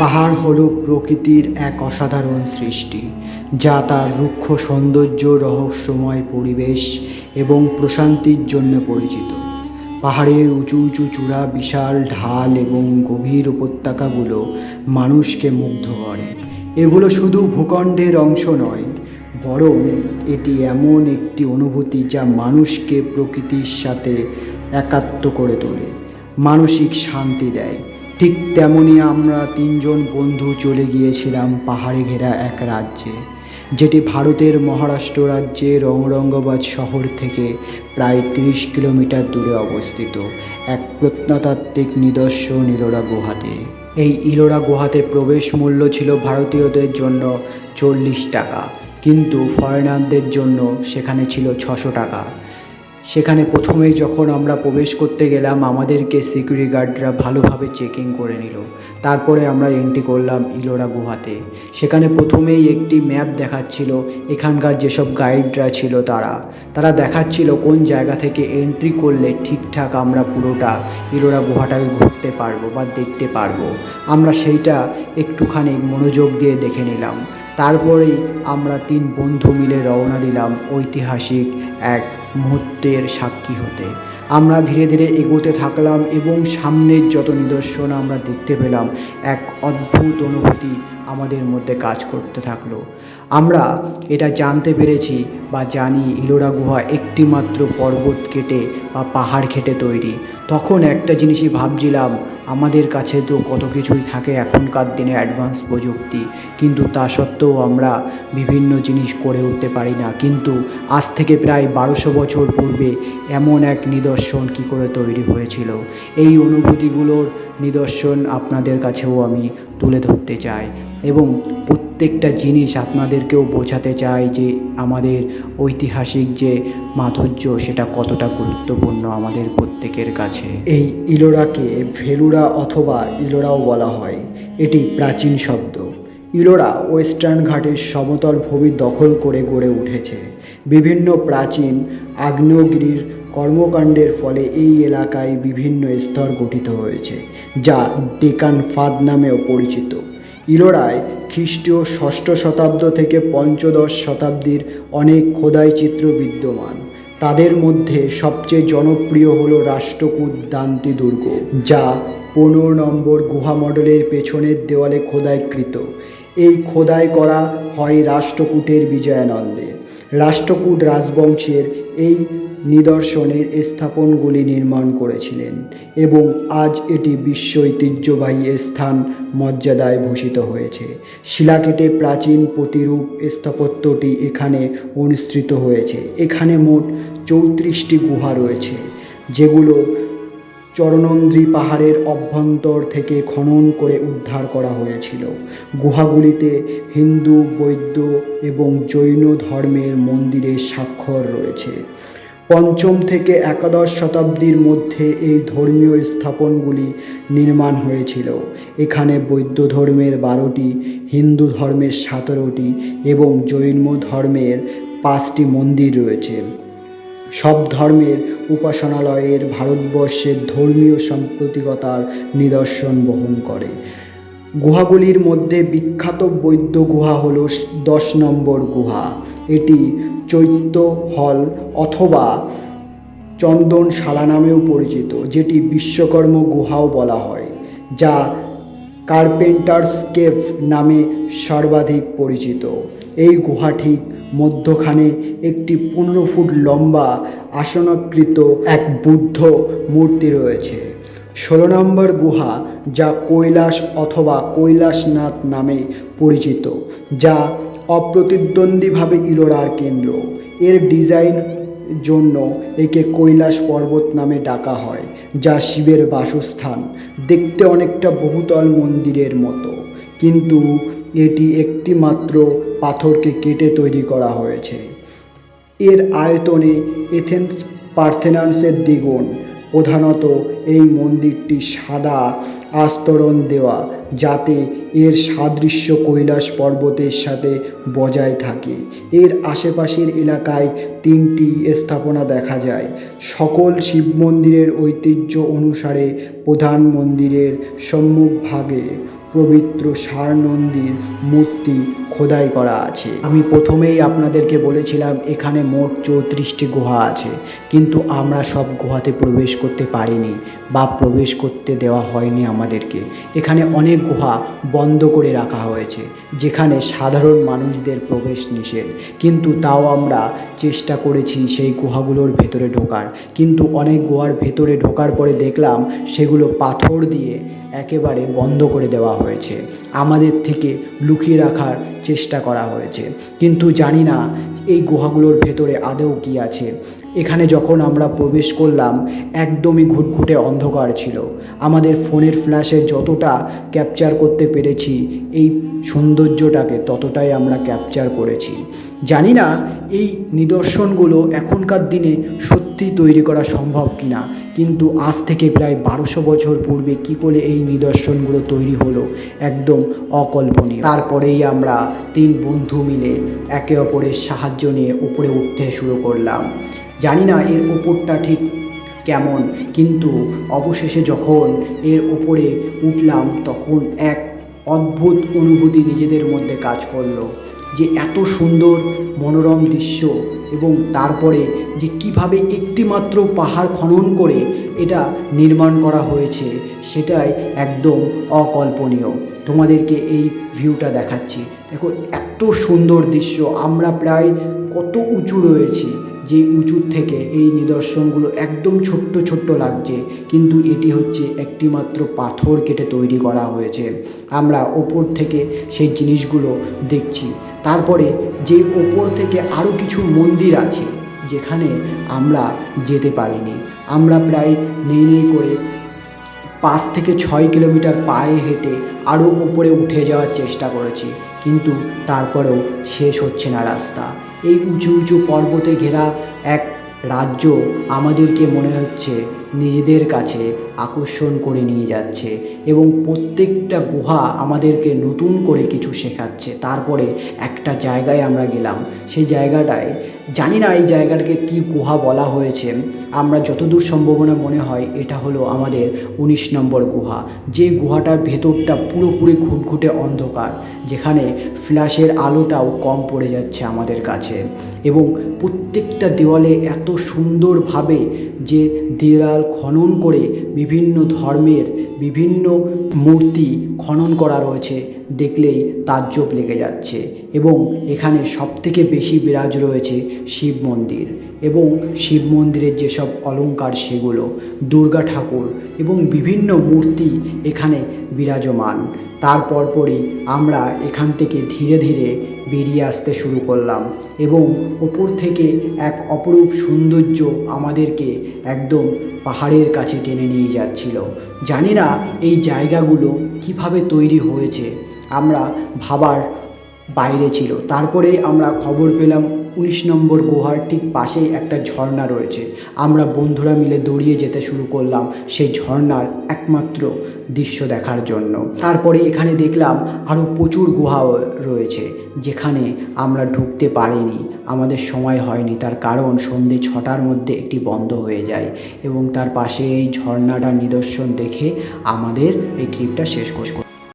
পাহাড় হলো প্রকৃতির এক অসাধারণ সৃষ্টি, যা তার রুক্ষ সৌন্দর্য, রহস্যময় পরিবেশ এবং প্রশান্তির জন্য পরিচিত। পাহাড়ের উঁচু উঁচু চূড়া, বিশাল ঢাল এবং গভীর উপত্যকাগুলো মানুষকে মুগ্ধ করে। এগুলো শুধু ভূখণ্ডের অংশ নয়, বরং এটি এমন একটি অনুভূতি যা মানুষকে প্রকৃতির সাথে একাত্ম করে তোলে, মানসিক শান্তি দেয় ঠিক তেমনই আমরা তিনজন বন্ধু চলে গিয়েছিলাম পাহাড়ে ঘেরা এক রাজ্যে, যেটি ভারতের মহারাষ্ট্র রাজ্যের রংরঙ্গবাজ শহর থেকে প্রায় তিরিশ কিলোমিটার দূরে অবস্থিত এক প্রত্নতাত্ত্বিক নিদর্শন ইলোরা গুহাতে। এই ইলোরা গুহাতে প্রবেশ মূল্য ছিল ভারতীয়দের জন্য চল্লিশ টাকা, কিন্তু ফরেনারদের জন্য সেখানে ছিল ছশো টাকা। সেখানে প্রথমেই যখন আমরা প্রবেশ করতে গেলাম, আমাদেরকে সিকিউরিটি গার্ডরা ভালোভাবে চেকিং করে নিল। তারপরে আমরা এন্ট্রি করলাম ইলোরা গুহাতে। সেখানে প্রথমেই একটি ম্যাপ দেখাচ্ছিল, এখানকার যেসব গাইডরা ছিল তারা। তারা দেখাচ্ছিল কোন জায়গা থেকে এন্ট্রি করলে ঠিকঠাক আমরা পুরোটা ইলোরা গুহাটাকে ঘুরতে পারব বা দেখতে পারব। আমরা সেইটা একটুখানি মনোযোগ দিয়ে দেখে নিলাম। তারপরেই আমরা তিন বন্ধু মিলে রওনা দিলাম ঐতিহাসিক এক মুহূর্তের সাক্ষী হতে। আমরা ধীরে ধীরে এগোতে থাকলাম এবং সামনের যত নিদর্শন আমরা দেখতে পেলাম, এক অদ্ভুত অনুভূতি আমাদের মধ্যে কাজ করতে থাকল। আমরা এটা জানতে পেরেছি বা জানি ইলোরা গুহা একটিমাত্র পর্বত কেটে বা পাহাড় কেটে তৈরি। তখন একটা জিনিসই ভাবছিলাম, আমাদের কাছে তো কত কিছুই থাকে এখনকার দিনে অ্যাডভান্স প্রযুক্তি, কিন্তু তা সত্ত্বেও আমরা বিভিন্ন জিনিস করে উঠতে পারি না। কিন্তু আজ থেকে প্রায় বারোশো বছর পূর্বে এমন এক নিদর্শন কি করে তৈরি হয়েছিল? এই অনুভূতিগুলোর নিদর্শন আপনাদের কাছেও আমি তুলে ধরতে চাই। এবং প্রত্যেকটা জিনিস আপনাদেরকেও বোঝাতে চাই যে আমাদের ঐতিহাসিক যে মাধুর্য, সেটা কতটা গুরুত্বপূর্ণ আমাদের প্রত্যেকের কাছে। এই ইলোরাকে ভেলুরা অথবা ইলোরাও বলা হয়। এটি প্রাচীন শব্দ। ইলোরা ওয়েস্টার্ন ঘাটের সমতল ভূমি দখল করে গড়ে উঠেছে। বিভিন্ন প্রাচীন আগ্নেয়গিরির কর্মকাণ্ডের ফলে এই এলাকায় বিভিন্ন স্তর গঠিত হয়েছে, যা ডেকান ফাদ নামেও পরিচিত। ইলোরায় খ্রিস্টীয় ষষ্ঠ শতাব্দ থেকে পঞ্চদশ শতাব্দীর অনেক খোদাই চিত্র বিদ্যমান। তাদের মধ্যে সবচেয়ে জনপ্রিয় হল রাষ্ট্রকূট দান্তি দুর্গ যা পনেরো নম্বর গুহা মডেলের পেছনের দেওয়ালে খোদাইকৃত। এই খোদাই করা হয় রাষ্ট্রকূটের বিজয়ানন্দে। রাষ্ট্রকূট রাজবংশের এই নিদর্শনের স্থাপনগুলি নির্মাণ করেছিলেন এবং আজ এটি বিশ্ব ঐতিহ্যবাহী স্থান মর্যাদায় ভূষিত হয়েছে। শিলাকেটে প্রাচীন প্রতিরূপ স্থাপত্যটি এখানে অনুসৃত হয়েছে। এখানে মোট চৌত্রিশটি গুহা রয়েছে, যেগুলো চরণন্দ্রী পাহাড়ের অভ্যন্তর থেকে খনন করে উদ্ধার করা হয়েছিল। গুহাগুলিতে হিন্দু, বৌদ্ধ এবং জৈন ধর্মের মন্দিরের স্বাক্ষর রয়েছে। পঞ্চম থেকে একাদশ শতাব্দীর মধ্যে এই ধর্মীয় স্থাপনগুলি নির্মাণ হয়েছিল। এখানে বৌদ্ধ ধর্মের বারোটি, হিন্দু ধর্মের সতেরোটি এবং জৈন ধর্মের পাঁচটি মন্দির রয়েছে। সব ধর্মের উপাসনালয়ের ভারতবর্ষের ধর্মীয় সাম্প্রতিকতার নিদর্শন বহন করে। গুহাগুলির মধ্যে বিখ্যাত বৌদ্ধ গুহা হল দশ নম্বর গুহা। এটি চৈত্য হল অথবা চন্দনশালা নামেও পরিচিত, যেটি বিশ্বকর্ম গুহাও বলা হয়, যা কার্পেন্টার্স কেভ নামে সর্বাধিক পরিচিত। এই গুহা ঠিক মধ্যখানে একটি পনেরো ফুট লম্বা আসনকৃত এক বুদ্ধ মূর্তি রয়েছে। ষোলো নম্বর গুহা যা কৈলাস অথবা কৈলাসনাথ নামে পরিচিত, যা অপ্রতিদ্বন্দ্বীভাবে ইলোরার কেন্দ্র। এর ডিজাইন জন্য একে কৈলাস পর্বত নামে ডাকা হয়, যা শিবের বাসস্থান। দেখতে অনেকটা বহুতল মন্দিরের মতো, কিন্তু এটি একটি মাত্র পাথরকে কেটে তৈরি করা হয়েছে। এর আয়তনে এথেন্স পার্থেনান্সের দ্বিগুণ। প্রধানত এই মন্দিরটি সাদা আস্তরণ দেওয়া, যাতে এর সাদৃশ্য কৈলাস পর্বতের সাথে বজায় থাকে। এর আশেপাশের এলাকায় তিনটি স্থাপনা দেখা যায়। সকল শিব মন্দিরের ঐতিহ্য অনুসারে প্রধান মন্দিরের সম্মুখভাগে পবিত্র সার নন্দীর মূর্তি খোদাই করা আছে। আমি প্রথমেই আপনাদেরকে বলেছিলাম, এখানে মোট চৌত্রিশটি গুহা আছে। কিন্তু আমরা সব গুহাতে প্রবেশ করতে পারিনি বা প্রবেশ করতে দেওয়া হয়নি আমাদেরকে। এখানে অনেক গুহা বন্ধ করে রাখা হয়েছে, যেখানে সাধারণ মানুষদের প্রবেশ নিষেধ। কিন্তু তাও আমরা চেষ্টা করেছি সেই গুহাগুলোর ভেতরে ঢোকার। কিন্তু অনেক গুহার ভেতরে ঢোকার পরে দেখলাম, সেগুলো পাথর দিয়ে একেবারে বন্ধ করে দেওয়া হয়েছে। আমাদের থেকে লুকিয়ে রাখার চেষ্টা করা হয়েছে। কিন্তু জানি না এই গুহাগুলোর ভেতরে আদৌ কি আছে। এখানে যখন আমরা প্রবেশ করলাম, একদমই ঘুটঘুটে অন্ধকার ছিল। আমাদের ফোনের ফ্ল্যাশে যতটা ক্যাপচার করতে পেরেছি, এই সৌন্দর্যটাকে ততটাই আমরা ক্যাপচার করেছি। জানি না এই নিদর্শনগুলো এখনকার দিনে সত্যি তৈরি করা সম্ভব কিনা, কিন্তু আজ থেকে প্রায় বারোশো বছর পূর্বে কি করে এই নিদর্শনগুলো তৈরি হলো, একদম অকল্পনীয়। তারপরেই আমরা তিন বন্ধু মিলে একে অপরের সাহায্য নিয়ে উপরে উঠতে শুরু করলাম। জানি না এর উপরটা ঠিক কেমন, কিন্তু অবশেষে যখন এর উপরে উঠলাম তখন এক অদ্ভুত অনুভূতি নিজেদের মধ্যে কাজ করল, যে এত সুন্দর মনোরম দৃশ্য এবং তারপরে যে কীভাবে একটিমাত্র পাহাড় খনন করে এটা নির্মাণ করা হয়েছে সেটাই একদম অকল্পনীয়। তোমাদেরকে এই ভিউটা দেখাচ্ছি। দেখো, এত সুন্দর দৃশ্য, আমরা প্রায় কত উঁচু রয়েছি। যে উঁচুর থেকে এই নিদর্শনগুলো একদম ছোট্ট ছোট্ট লাগছে, কিন্তু এটি হচ্ছে একটিমাত্র পাথর কেটে তৈরি করা হয়েছে। আমরা ওপর থেকে সেই জিনিসগুলো দেখছি। তারপরে যে ওপর থেকে আরও কিছু মন্দির আছে, যেখানে আমরা যেতে পারিনি। আমরা প্রায় নেই নেই করে পাঁচ থেকে ছয় কিলোমিটার পায়ে হেঁটে আরও উপরে উঠে যাওয়ার চেষ্টা করেছি। কিন্তু তারপরেও শেষ হচ্ছে না রাস্তা। এই উঁচু উঁচু পর্বতে ঘেরা এক রাজ্য আমাদেরকে মনে হচ্ছে নিজেদের কাছে আকর্ষণ করে নিয়ে যাচ্ছে এবং প্রত্যেকটা গুহা আমাদেরকে নতুন করে কিছু শেখাচ্ছে। তারপরে একটা জায়গায় আমরা গেলাম। সেই জায়গাটায়, জানি না এই জায়গাটাকে কি গুহা বলা হয়েছে। আমরা যতদূর সম্ভাবনা মনে হয় এটা হলো আমাদের উনিশ নম্বর গুহা। যে গুহাটার ভেতরটা পুরোপুরি ঘুটঘুটে অন্ধকার, যেখানে ফ্ল্যাশের আলোটাও কম পড়ে যাচ্ছে আমাদের কাছে। এবং প্রত্যেকটা দেওয়ালে এত সুন্দরভাবে যে দেওয়াল খনন করে বিভিন্ন ধর্মের বিভিন্ন মূর্তি খনন করা রয়েছে, দেখলেই তাজ্জব লেগে যাচ্ছে এবং এখানে সবথেকে বেশি বিরাজ রয়েছে শিব মন্দির এবং শিব মন্দিরের যেসব অলঙ্কার সেগুলো, দুর্গা ঠাকুর এবং বিভিন্ন মূর্তি এখানে বিরাজমান। তারপর পরই আমরা এখান থেকে ধীরে ধীরে বেরিয়ে আসতে শুরু করলাম এবং ওপর থেকে এক অপরূপ সৌন্দর্য আমাদেরকে একদম পাহাড়ের কাছে টেনে নিয়ে যাচ্ছিল। জানি না এই জায়গাগুলো কীভাবে তৈরি হয়েছে। আমরা ভাবার বাইরে ছিল। তারপরে আমরা খবর পেলাম উনিশ নম্বর গুহার ঠিক পাশেই একটা ঝর্ণা রয়েছে। আমরা বন্ধুরা মিলে দৌড়িয়ে যেতে শুরু করলাম সেই ঝর্ণার একমাত্র দৃশ্য দেখার জন্য। তারপরে এখানে দেখলাম আরও প্রচুর গুহা রয়েছে, যেখানে আমরা ঢুকতে পারিনি। আমাদের সময় হয়নি, তার কারণ সন্ধে ছটার মধ্যে একটি বন্ধ হয়ে যায় এবং তার পাশে এই ঝর্ণাটার নিদর্শন দেখে আমাদের এই ট্রিপটা শেষ করব